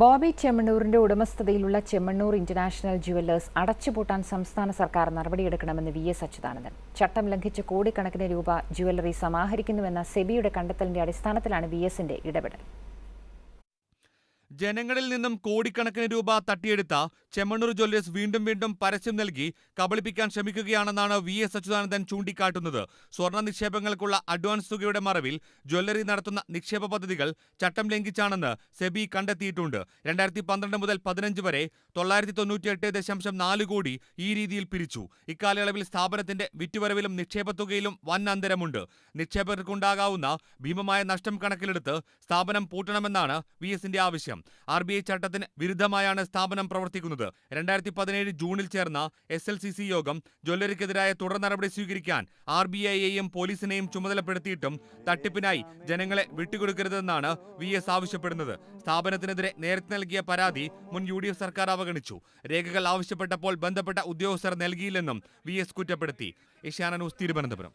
ബോബി ചെമ്മണ്ണൂരിന്റെ ഉടമസ്ഥതയിലുള്ള Chemmanur international jewellers അടച്ചുപൂട്ടാൻ സംസ്ഥാന സർക്കാർ നടപടിയെടുക്കണമെന്ന് വി എസ് അച്യുതാനന്ദൻ. ചട്ടം ലംഘിച്ച് കോടിക്കണക്കിന് രൂപ ജുവല്ലറി സമാഹരിക്കുന്നുവെന്ന സെബിയുടെ കണ്ടെത്തലിന്റെ അടിസ്ഥാനത്തിലാണ് വി എസിന്റെ ഇടപെടൽ. ജനങ്ങളിൽ നിന്നും കോടിക്കണക്കിന് രൂപ തട്ടിയെടുത്ത ചെമ്മണ്ണൂർ ജ്വല്ലേഴ്സ് വീണ്ടും വീണ്ടും പരസ്യം നൽകി കബളിപ്പിക്കാൻ ശ്രമിക്കുകയാണെന്നാണ് വി എസ് അച്യുതാനന്ദൻ ചൂണ്ടിക്കാട്ടുന്നത്. സ്വർണ നിക്ഷേപങ്ങൾക്കുള്ള അഡ്വാൻസ് തുകയുടെ മറവിൽ ജ്വല്ലറി നടത്തുന്ന നിക്ഷേപ പദ്ധതികൾ ചട്ടം ലംഘിച്ചാണെന്ന് സെബി കണ്ടെത്തിയിട്ടുണ്ട്. രണ്ടായിരത്തി പന്ത്രണ്ട് മുതൽ പതിനഞ്ച് വരെ തൊള്ളായിരത്തി തൊണ്ണൂറ്റിയെട്ട് ദശാംശം നാല് കോടി ഈ രീതിയിൽ പിരിച്ചു. ഇക്കാലയളവിൽ സ്ഥാപനത്തിന്റെ വിറ്റുവരവിലും നിക്ഷേപത്തുകയിലും വൻ അന്തരമുണ്ട്. നിക്ഷേപകർക്കുണ്ടാകാവുന്ന ഭീമമായ നഷ്ടം കണക്കിലെടുത്ത് സ്ഥാപനം പൂട്ടണമെന്നാണ് വി എസിന്റെ ആവശ്യം. ആർ ബി ഐ ചട്ടത്തിന് വിരുദ്ധമായാണ് സ്ഥാപനം പ്രവർത്തിക്കുന്നത്. രണ്ടായിരത്തി പതിനേഴ് ജൂണിൽ ചേർന്ന എസ് എൽ സി സി യോഗം ജ്വല്ലറിക്കെതിരായ തുടർ നടപടി സ്വീകരിക്കാൻ ആർ ബി ഐയെയും പോലീസിനെയും ചുമതലപ്പെടുത്തിയിട്ടും തട്ടിപ്പിനായി ജനങ്ങളെ വിട്ടുകൊടുക്കരുതെന്നാണ് വി എസ് ആവശ്യപ്പെടുന്നത്. സ്ഥാപനത്തിനെതിരെ നേരത്തെ നൽകിയ പരാതി മുൻ യു ഡി എഫ് സർക്കാർ അവഗണിച്ചു. രേഖകൾ ആവശ്യപ്പെട്ടപ്പോൾ ബന്ധപ്പെട്ട ഉദ്യോഗസ്ഥർ നൽകിയില്ലെന്നും വി എസ് കുറ്റപ്പെടുത്തി. Asiana news Thiruvananthapuram.